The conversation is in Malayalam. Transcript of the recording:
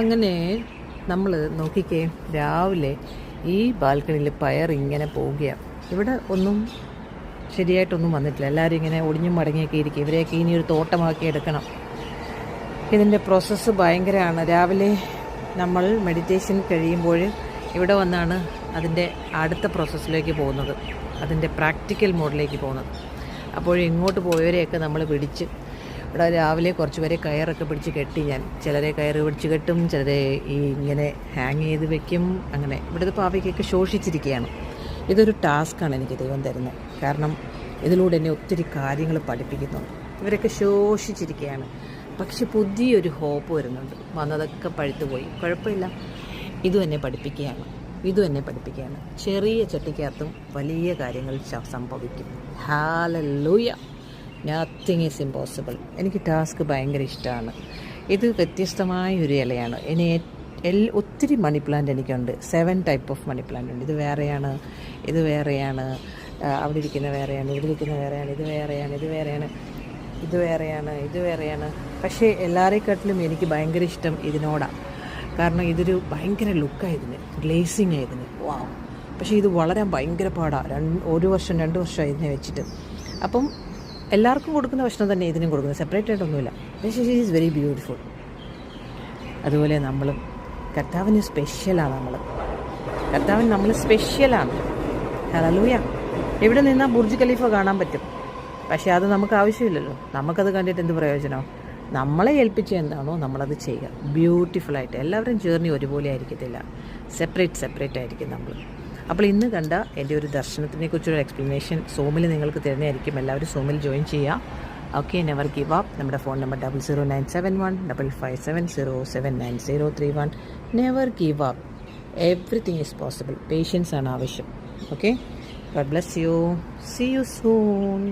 അങ്ങനെ നമ്മൾ നോക്കിക്കേ രാവിലെ ഈ ബാൽക്കണിയിൽ പയർ ഇങ്ങനെ പോവുകയാണ് ഇവിടെ ഒന്നും ശരിയായിട്ടൊന്നും വന്നിട്ടില്ല. എല്ലാവരും ഇങ്ങനെ ഒടിഞ്ഞും മടങ്ങിയൊക്കെ ഇരിക്കും. ഇവരെയൊക്കെ ഇനി ഒരു തോട്ടമാക്കി എടുക്കണം. ഇതിന്റെ പ്രോസസ്സ് ഭയങ്കരമാണ് രാവിലെ നമ്മൾ മെഡിറ്റേഷൻ കഴിയുമ്പോൾ ഇവിടെ വന്നാണ് അതിന്റെ അടുത്ത പ്രോസസ്സിലേക്ക് പോകുന്നത്. അതിന്റെ പ്രാക്ടിക്കൽ മോഡിലേക്ക് പോകുന്നത്. അപ്പോൾ ഇങ്ങോട്ട് പോയവരെയൊക്കെ നമ്മൾ പിടിച്ച് ഇവിടെ രാവിലെ കുറച്ച് പേരെ കയറൊക്കെ പിടിച്ച് കെട്ടി ഞാൻ. ചിലരെ കയറ് പിടിച്ച് കെട്ടും ചിലരെ ഈ ഇങ്ങനെ ഹാങ് ചെയ്ത് വെക്കും. അങ്ങനെ. ഇവിടുത്തെ പാവയ്ക്കൊക്കെ ശോഷിച്ചിരിക്കുകയാണ്. ഇതൊരു ടാസ്ക്കാണ് എനിക്ക് ദൈവം തരുന്നത്. കാരണം ഇതിലൂടെ എന്നെ ഒത്തിരി കാര്യങ്ങൾ പഠിപ്പിക്കുന്നുണ്ട്. ഇവരൊക്കെ ശോഷിച്ചിരിക്കുകയാണ്. പക്ഷെ പുതിയൊരു ഹോപ്പ് വരുന്നുണ്ട്. വന്നതൊക്കെ പഴുത്തു പോയി കുഴപ്പമില്ല. ഇതും എന്നെ പഠിപ്പിക്കുകയാണ്. ഇതും എന്നെ പഠിപ്പിക്കുകയാണ്. ചെറിയ ചട്ടിക്കകത്തും വലിയ കാര്യങ്ങൾ സംഭവിക്കും. ഹാലൂയ നത്തിങ് ഈസ് ഇമ്പോസിബിൾ എനിക്ക് ടാസ്ക് ഭയങ്കര ഇഷ്ടമാണ്. ഇത് വ്യത്യസ്തമായ ഒരു ഇലയാണ്. ഇനി എൽ ഒത്തിരി മണി പ്ലാന്റ് എനിക്കുണ്ട്. Seven type of money plant ഉണ്ട്. ഇത് വേറെയാണ്. ഇത് വേറെയാണ്. അവിടെ ഇരിക്കുന്ന വേറെയാണ്. ഇവിടെ ഇരിക്കുന്ന വേറെയാണ്. ഇത് വേറെയാണ്. ഇത് വേറെയാണ്. ഇത് വേറെയാണ്. ഇത് വേറെയാണ്. പക്ഷേ എല്ലാവരെക്കാട്ടിലും എനിക്ക് ഭയങ്കര ഇഷ്ടം ഇതിനോടാണ് കാരണം ഇതൊരു ഭയങ്കര ലുക്കാണ് ഗ്ലേസിങ് ഇതിന്. വാ പക്ഷേ ഇത് വളരാൻ ഭയങ്കര പാടാണ് രണ്ട് ഒരു വർഷം രണ്ട് വർഷം ഇതിനെ വെച്ചിട്ട്. അപ്പം എല്ലാവർക്കും കൊടുക്കുന്ന ഭക്ഷണം തന്നെ ഇതിനും കൊടുക്കുന്നത്. സെപ്പറേറ്റ് ആയിട്ടൊന്നുമില്ല പക്ഷേ ഈസ് വെരി ബ്യൂട്ടിഫുൾ അതുപോലെ നമ്മളും കർത്താവിന് സ്പെഷ്യലാണ് നമ്മൾ കർത്താവിന് നമ്മൾ സ്പെഷ്യലാണ് ഹലലൂയ എവിടെ നിന്നാൽ ബുർജ് ഖലീഫ കാണാൻ പറ്റും? പക്ഷേ അത് നമുക്ക് ആവശ്യമില്ലല്ലോ. നമുക്കത് കണ്ടിട്ട് എന്ത് പ്രയോജനം? നമ്മളെ ഏൽപ്പിച്ച എന്താണോ നമ്മളത് ചെയ്യുക. ബ്യൂട്ടിഫുള്ളായിട്ട് എല്ലാവരും ജേർണി ഒരുപോലെ ആയിരിക്കത്തില്ല. സെപ്പറേറ്റ് സെപ്പറേറ്റ് ആയിരിക്കും നമ്മൾ അപ്പോൾ ഇന്ന് കണ്ട എന്റെ ഒരു ദർശനത്തിനെ കുറിച്ചൊരു എക്സ്പ്ലനേഷൻ സോമിൽ നിങ്ങൾക്ക് തരുന്നതായിരിക്കും. എല്ലാവരും സോമിൽ ജോയിൻ ചെയ്യുക. ഓക്കെ നെവർ ഗിവ് അപ്പ് നമ്മുടെ phone number double zero nine seven one double five seven zero seven nine zero three one never give up everything is possible patience ആണ് ആവശ്യം. Okay god bless you see you soon